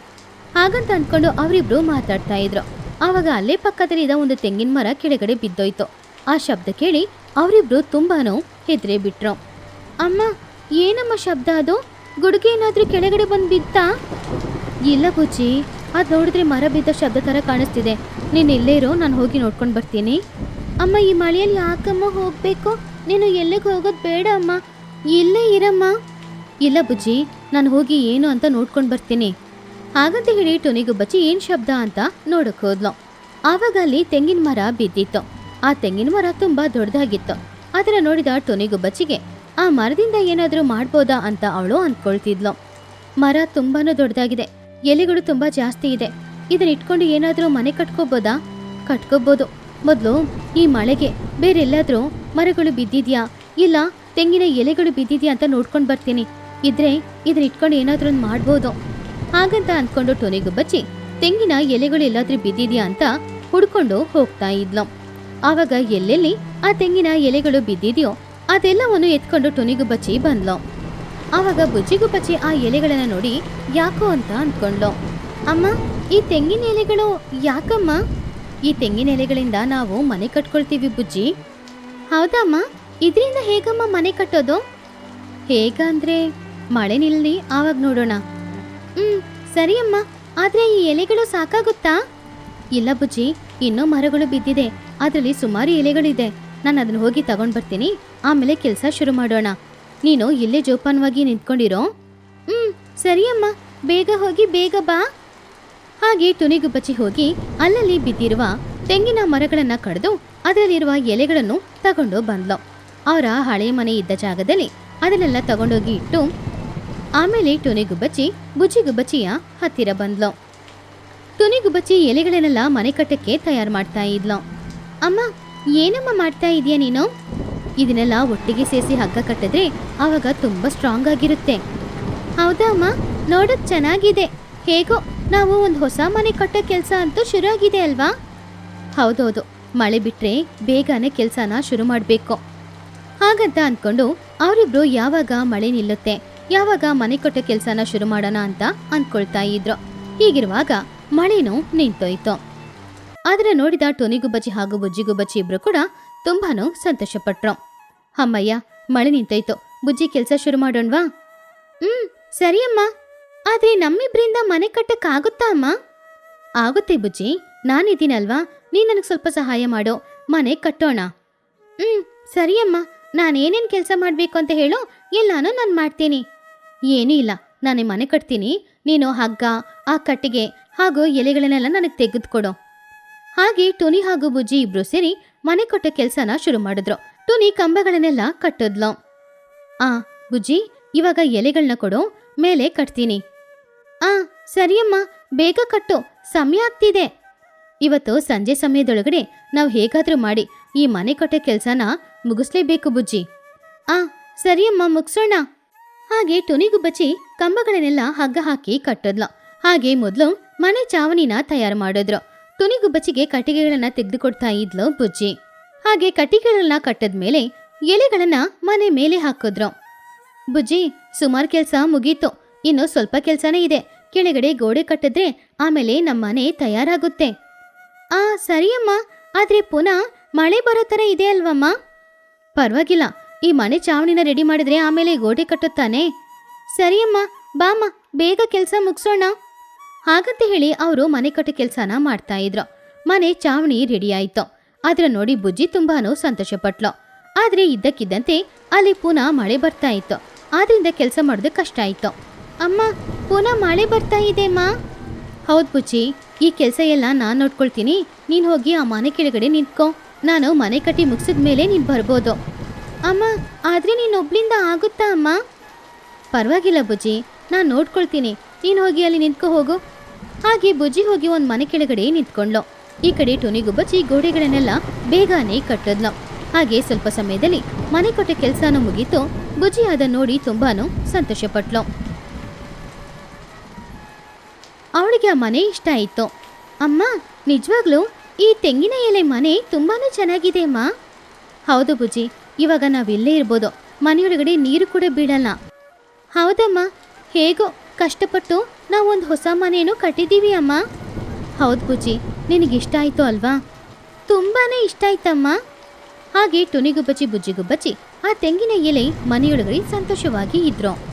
ಹಾಗಂತ ಅನ್ಕೊಂಡು ಅವರಿಬ್ರು ಮಾತಾಡ್ತಾ ಇದ್ರು. ಆವಾಗ ಅಲ್ಲೇ ಪಕ್ಕದಲ್ಲಿದ್ದ ಒಂದು ತೆಂಗಿನ ಮರ ಕೆಳಗಡೆ ಬಿದ್ದೋಯ್ತು. ಆ ಶಬ್ದ ಕೇಳಿ ಅವರಿಬ್ರು ತುಂಬಾನು ಹೆದ್ರೆ ಬಿಟ್ರು. ಅಮ್ಮ, ಏನಮ್ಮ ಶಬ್ದ ಅದು? ಗುಡುಗೆ ಏನಾದರೂ ಕೆಳಗಡೆ ಬಂದು ಬಿತ್ತಾ ಇಲ್ಲ ಬುಜ್ಜಿ ಅದು ನೋಡಿದ್ರೆ ಮರ ಬಿದ್ದ ಶಬ್ದ ಥರ ಕಾಣಿಸ್ತಿದೆ. ನೀನು ಇಲ್ಲೇ ಇರೋ, ನಾನು ಹೋಗಿ ನೋಡ್ಕೊಂಡು ಬರ್ತೀನಿ. ಅಮ್ಮ, ಈ ಮಳೆಯಲ್ಲಿ ಯಾಕಮ್ಮ ಹೋಗಬೇಕು? ನೀನು ಎಲ್ಲಿಗೆ ಹೋಗೋದು ಬೇಡ ಅಮ್ಮ. ಇಲ್ಲೇ ಇರಮ್ಮ. ಇಲ್ಲ ಬುಜ್ಜಿ ನಾನು ಹೋಗಿ ಏನು ಅಂತ ನೋಡ್ಕೊಂಡು ಬರ್ತೀನಿ. ಹಾಗಂತ ಹೇಳಿ ಟೊನಿಗೂ ಬಚ್ಚಿ ಏನು ಶಬ್ದ ಅಂತ ನೋಡಕ್ಕೆ ಹೋದ್ಲು. ಆವಾಗ ಅಲ್ಲಿ ತೆಂಗಿನ ಮರ ಬಿದ್ದಿತ್ತು. ಆ ತೆಂಗಿನ ಮರ ತುಂಬ ದೊಡ್ಡದಾಗಿತ್ತು. ಅದರ ನೋಡಿದ ಟೊನಿಗೂ ಬಚ್ಚಿಗೆ, ಆ ಮರದಿಂದ ಏನಾದರೂ ಮಾಡ್ಬೋದಾ ಅಂತ ಅವಳು ಅಂದ್ಕೊಳ್ತಿದ್ಲು ಮರ ತುಂಬಾನು ದೊಡ್ಡದಾಗಿದೆ, ಎಲೆಗಳು ತುಂಬಾ ಜಾಸ್ತಿ ಇದೆ. ಇದನ್ನ ಇಟ್ಕೊಂಡು ಏನಾದರೂ ಮನೆ ಕಟ್ಕೋಬೋದಾ? ಕಟ್ಕೋಬೋದು. ಮೊದಲು ಈ ಮಳೆಗೆ ಬೇರೆಲ್ಲಾದರೂ ಮರಗಳು ಬಿದ್ದಿದ್ಯಾ? ಇಲ್ಲ, ತೆಂಗಿನ ಎಲೆಗಳು ಬಿದ್ದಿದ್ಯಾ ಅಂತ ನೋಡ್ಕೊಂಡು ಬರ್ತೀನಿ. ಇದ್ರೆ ಇದನ್ನ ಇಟ್ಕೊಂಡು ಏನಾದ್ರೂ ಒಂದು ಮಾಡ್ಬೋದು. ಹಾಗಂತ ಅಂದ್ಕೊಂಡು ಟೊನಿಗೂ ಬಚ್ಚಿ, ತೆಂಗಿನ ಎಲೆಗಳು ಎಲ್ಲಾದ್ರೂ ಬಿದ್ದಿದ್ಯಾ ಅಂತ ಹುಡ್ಕೊಂಡು ಹೋಗ್ತಾ ಇದ್ಲು. ಆವಾಗ ಎಲ್ಲೆಲ್ಲಿ ಆ ತೆಂಗಿನ ಎಲೆಗಳು ಬಿದ್ದಿದೆಯೋ, ಅದೆಲ್ಲವನ್ನು ಎತ್ಕೊಂಡು ಟೊನಿಗು ಬಚ್ಚಿ ಬಂದ್ಲು. ಆವಾಗ ಬುಜ್ಜಿಗೂ ಬಚ್ಚಿ ಆ ಎಲೆಗಳನ್ನ ನೋಡಿ ಯಾಕೋ ಅಂತ ಅಂದ್ಕೊಂಡ್ಲು. ಅಮ್ಮ, ಈ ತೆಂಗಿನ ಎಲೆಗಳು ಯಾಕಮ್ಮ? ಈ ತೆಂಗಿನ ಎಲೆಗಳಿಂದ ನಾವು ಮನೆ ಕಟ್ಕೊಳ್ತೀವಿ ಬುಜ್ಜಿ. ಹೌದಮ್ಮ, ಇದರಿಂದ ಹೇಗಮ್ಮ ಮನೆ ಕಟ್ಟೋದು? ಹೇಗಂದ್ರೆ ಮಳೆ ನಿಲ್ಲಿ ಆವಾಗ ನೋಡೋಣ. ಹ್ಮ್ ಸರಿ ಅಮ್ಮ ಆದ್ರೆ ಈ ಎಲೆಗಳು ಸಾಕಾಗುತ್ತಾ? ಇಲ್ಲ ಬುಜ್ಜಿ, ಇನ್ನೂ ಮರಗಳು ಬಿದ್ದಿದೆ, ಅದರಲ್ಲಿ ಸುಮಾರು ಎಲೆಗಳಿದೆ. ನಾನು ಅದನ್ನ ಹೋಗಿ ತಗೊಂಡು ಬರ್ತೀನಿ. ಆಮೇಲೆ ಕೆಲಸ ಶುರು ಮಾಡೋಣ. ನೀನು ಇಲ್ಲೇ ಜೋಪಾನವಾಗಿ ನಿಂತ್ಕೊಂಡಿರೋ? ಹ್ಮ್, ಸರಿ ಅಮ್ಮ. ಬೇಗ ಹೋಗಿ, ಬೇಗ ಬಾ. ಹಾಗೆ ತುನಿಗುಬ್ಬಚ್ಚಿ ಹೋಗಿ ಅಲ್ಲಲ್ಲಿ ಬಿದ್ದಿರುವ ತೆಂಗಿನ ಮರಗಳನ್ನ ಕಡಿದು ಅದರಲ್ಲಿರುವ ಎಲೆಗಳನ್ನು ತಗೊಂಡು ಬಂದ್ಲು. ಅವರ ಹಳೆ ಮನೆ ಇದ್ದ ಜಾಗದಲ್ಲಿ ಅದನ್ನೆಲ್ಲ ತಗೊಂಡೋಗಿ ಇಟ್ಟು ಆಮೇಲೆ ಟುನಿಗುಬ್ಬಚ್ಚಿ ಬುಜ್ಜಿಗುಬ್ಬಚ್ಚಿಯ ಹತ್ತಿರ ಬಂದ್ಲು. ಟುನಿಗುಬ್ಬಚ್ಚಿ ಎಲೆಗಳನ್ನೆಲ್ಲ ಮನೆ ಕಟ್ಟಕ್ಕೆ ತಯಾರು ಮಾಡ್ತಾ ಇದ್ಲು. ಅಮ್ಮ ಏನಮ್ಮ ಮಾಡ್ತಾ ಇದೆಯಾ ನೀನು? ಇದನ್ನೆಲ್ಲ ಒಟ್ಟಿಗೆ ಸೇರಿಸಿ ಹಗ್ಗ ಕಟ್ಟಿದ್ರೆ ಆವಾಗ ತುಂಬ ಸ್ಟ್ರಾಂಗ್ ಆಗಿರುತ್ತೆ. ಹೌದಾ ಅಮ್ಮ? ನೋಡಕ್ ಚೆನ್ನಾಗಿದೆ. ಹೇಗೋ, ನಾವು ಒಂದು ಹೊಸ ಮನೆ ಕಟ್ಟೋ ಕೆಲಸ ಅಂತೂ ಶುರು ಆಗಿದೆ ಅಲ್ವಾ? ಹೌದೌದು. ಮಳೆ ಬಿಟ್ಟರೆ ಬೇಗನೆ ಕೆಲಸನ ಶುರು ಮಾಡಬೇಕು. ಹಾಗಂತ ಅಂದ್ಕೊಂಡು ಅವರಿಬ್ರು ಯಾವಾಗ ಮಳೆ ನಿಲ್ಲುತ್ತೆ, ಯಾವಾಗ ಮನೆ ಕಟ್ಟೋ ಕೆಲಸನ ಶುರು ಮಾಡೋಣ ಅಂತ ಅಂದ್ಕೊಳ್ತಾ ಇದ್ರು. ಹೀಗಿರುವಾಗ ಮಳೆನೂ ನಿಂತೋಯ್ತು. ಆದ್ರೆ ನೋಡಿದ ಟೊನಿಗುಬ್ಬಚ್ಚಿ ಹಾಗೂ ಬುಜ್ಜಿಗುಬ್ಬಚ್ಚಿ ಇಬ್ರು ಕೂಡ ತುಂಬಾನು ಸಂತೋಷಪಟ್ರು. ಅಮ್ಮಯ್ಯ, ಮಳೆ ನಿಂತೈತು. ಬುಜ್ಜಿ ಕೆಲಸ ಶುರು ಮಾಡೋಣವಾ? ಹ್ಮ್ ಸರಿಯಮ್ಮ ಆದ್ರೆ ನಮ್ಮಿಬ್ರಿಂದ ಮನೆ ಕಟ್ಟಕ್ಕಾಗುತ್ತಾ ಅಮ್ಮ? ಆಗುತ್ತೆ ಬುಜ್ಜಿ. ನಾನಿದ್ದೀನಲ್ವಾ ನೀ ನನಗೆ ಸ್ವಲ್ಪ ಸಹಾಯ ಮಾಡೋ. ಮನೆ ಕಟ್ಟೋಣ. ಹ್ಮ್ ಸರಿಯಮ್ಮ ನಾನೇನೇನು ಕೆಲಸ ಮಾಡಬೇಕು ಅಂತ ಹೇಳೋ ಎಲ್ಲಾನು ನಾನು ಮಾಡ್ತೀನಿ. ಏನೂ ಇಲ್ಲ. ನಾನೇ ಮನೆ ಕಟ್ತೀನಿ. ನೀನು ಹಗ್ಗ, ಆ ಕಟ್ಟಿಗೆ ಹಾಗೂ ಎಲೆಗಳನ್ನೆಲ್ಲ ನನಗೆ ತೆಗೆದುಕೊಡು. ಹಾಗೆ ಟುನಿ ಹಾಗೂ ಬುಜ್ಜಿ ಇಬ್ರು ಸೇರಿ ಮನೆ ಕೊಟ್ಟ ಕೆಲಸನ ಶುರು ಮಾಡಿದ್ರು. ಟುನಿ ಕಂಬಗಳನ್ನೆಲ್ಲ ಕಟ್ಟದ್ಲು. ಆ, ಬುಜ್ಜಿ, ಇವಾಗ ಎಲೆಗಳನ್ನ ಕೊಡು, ಮೇಲೆ ಕಟ್ತೀನಿ. ಆ, ಸರಿಯಮ್ಮ, ಬೇಗ ಕಟ್ಟು, ಸಮಯ ಆಗ್ತಿದೆ. ಇವತ್ತು ಸಂಜೆ ಸಮಯದೊಳಗಡೆ ನಾವು ಹೇಗಾದ್ರೂ ಮಾಡಿ ಈ ಮನೆ ಕೊಟ್ಟ ಕೆಲಸನ ಮುಗಿಸ್ಲೇಬೇಕು ಬುಜ್ಜಿ. ಆ, ಸರಿಯಮ್ಮ, ಮುಗಿಸೋಣ. ಹಾಗೆ ಟುನಿಗುಬ್ಬಚ್ಚಿ ಕಂಬಗಳನ್ನೆಲ್ಲ ಹಗ್ಗ ಹಾಕಿ ಕಟ್ಟಿದ್ಲು. ಹಾಗೆ ಮೊದಲು ಮನೆ ಚಾವಣಿನ ತಯಾರು ಮಾಡಿದ್ರು. ಟುನಿಗುಬ್ಬಚ್ಚಿಗೆ ಕಟ್ಟಿಗೆಗಳನ್ನ ತೆಗೆದುಕೊಡ್ತಾ ಇದ್ಲು ಬುಜ್ಜಿ. ಹಾಗೆ ಕಟ್ಟಿಗೆಗಳನ್ನ ಕಟ್ಟದ್ಮೇಲೆ ಎಲೆಗಳನ್ನ ಮನೆ ಮೇಲೆ ಹಾಕಿದ್ರು. ಬುಜ್ಜಿ, ಸುಮಾರು ಕೆಲಸ ಮುಗೀತು. ಇನ್ನು ಸ್ವಲ್ಪ ಕೆಲಸನೇ ಇದೆ. ಕೆಳಗಡೆ ಗೋಡೆ ಕಟ್ಟಿದ್ರೆ ಆಮೇಲೆ ನಮ್ಮ ಮನೆ ತಯಾರಾಗುತ್ತೆ. ಆ, ಸರಿಯಮ್ಮ. ಆದ್ರೆ ಪುನಃ ಮಳೆ ಬರೋ ಥರ ಇದೆ ಅಲ್ವಮ್ಮ? ಪರವಾಗಿಲ್ಲ. ಈ ಮನೆ ಚಾವಣಿನ ರೆಡಿ ಮಾಡಿದ್ರೆ ಆಮೇಲೆ ಗೋಡೆ ಕಟ್ಟುತ್ತಾನೆ. ಸರಿಯಮ್ಮ, ಬಾಮ್ಮ, ಬೇಗ ಕೆಲಸ ಮುಗಿಸೋಣ. ಹಾಗಂತ ಹೇಳಿ ಅವರು ಮನೆ ಕಟ್ಟೋ ಕೆಲಸನ ಮಾಡ್ತಾ ಇದ್ರು. ಮನೆ ಚಾವಣಿ ರೆಡಿ ಆಯ್ತು. ಅದ್ರ ನೋಡಿ ಬುಜ್ಜಿ ತುಂಬಾನು ಸಂತೋಷಪಟ್ಲು. ಆದ್ರೆ ಇದ್ದಕ್ಕಿದ್ದಂತೆ ಅಲ್ಲಿ ಪುನಃ ಮಳೆ ಬರ್ತಾ ಇತ್ತು. ಆದ್ರಿಂದ ಕೆಲಸ ಮಾಡೋದು ಕಷ್ಟ ಆಯ್ತು. ಅಮ್ಮ, ಪುನಃ ಮಳೆ ಬರ್ತಾ ಇದೆ ಮಾ. ಹೌದು ಬುಜ್ಜಿ, ಈ ಕೆಲಸ ಎಲ್ಲ ನಾನು ನೋಡ್ಕೊಳ್ತೀನಿ. ನೀನು ಹೋಗಿ ಆ ಮನೆ ಕೆಳಗಡೆ ನಿಂತ್ಕೊ. ನಾನು ಮನೆ ಕಟ್ಟಿ ಮುಗಿಸಿದ ಮೇಲೆ ನೀನು ಬರ್ಬೋದು. ಅಮ್ಮ, ಆದರೆ ನೀನು ಒಬ್ಳಿಂದ ಆಗುತ್ತಾ ಅಮ್ಮ? ಪರವಾಗಿಲ್ಲ ಬುಜ್ಜಿ, ನಾನು ನೋಡ್ಕೊಳ್ತೀನಿ. ನೀನು ಹೋಗಿ ಅಲ್ಲಿ ನಿಂತ್ಕೊ ಹೋಗು. ಹಾಗೆ ಬುಜ್ಜಿ ಹೋಗಿ ಒಂದು ಮನೆ ಕೆಳಗಡೆ ನಿಂತ್ಕೊಂಡ್ಲು. ಈ ಕಡೆ ಟುನಿಗುಬ್ಬಚ್ಚಿ ಗೋಡೆಗಳನ್ನೆಲ್ಲ ಬೇಗನೆ ಕಟ್ಟದ್ಲು. ಹಾಗೆ ಸ್ವಲ್ಪ ಸಮಯದಲ್ಲಿ ಮನೆ ಕೊಟ್ಟ ಕೆಲಸನೂ ಮುಗೀತು. ಬುಜ್ಜಿ ಅದನ್ನ ನೋಡಿ ತುಂಬಾನು ಸಂತೋಷಪಟ್ಲು. ಅವಳಿಗೆ ಆ ಮನೆ ಇಷ್ಟ ಆಯಿತು. ಅಮ್ಮ, ನಿಜವಾಗ್ಲೂ ಈ ತೆಂಗಿನ ಎಲೆ ಮನೆ ತುಂಬಾನು ಚೆನ್ನಾಗಿದೆ ಅಮ್ಮ. ಹೌದು ಬುಜ್ಜಿ, ಇವಾಗ ನಾವಿಲ್ಲೇ ಇರ್ಬೋದು. ಮನೆಯೊಳಗಡೆ ನೀರು ಕೂಡ ಬೀಳಲ್ಲ. ಹೌದಮ್ಮ, ಹೇಗೋ ಕಷ್ಟಪಟ್ಟು ನಾವೊಂದು ಹೊಸ ಮನೆಯನ್ನು ಕಟ್ಟಿದ್ದೀವಿ ಅಮ್ಮ. ಹೌದು ಬುಜ್ಜಿ ನಿನಗಿಷ್ಟ ಆಯಿತು ಅಲ್ವಾ? ತುಂಬಾ ಇಷ್ಟ ಆಯ್ತಮ್ಮ. ಹಾಗೆ ಟುನಿಗುಬ್ಬಚ್ಚಿ ಬುಜ್ಜಿಗುಬ್ಬಚ್ಚಿ ಆ ತೆಂಗಿನ ಎಲೆ ಮನೆಯೊಳಗಡೆ ಸಂತೋಷವಾಗಿ ಇದ್ರು.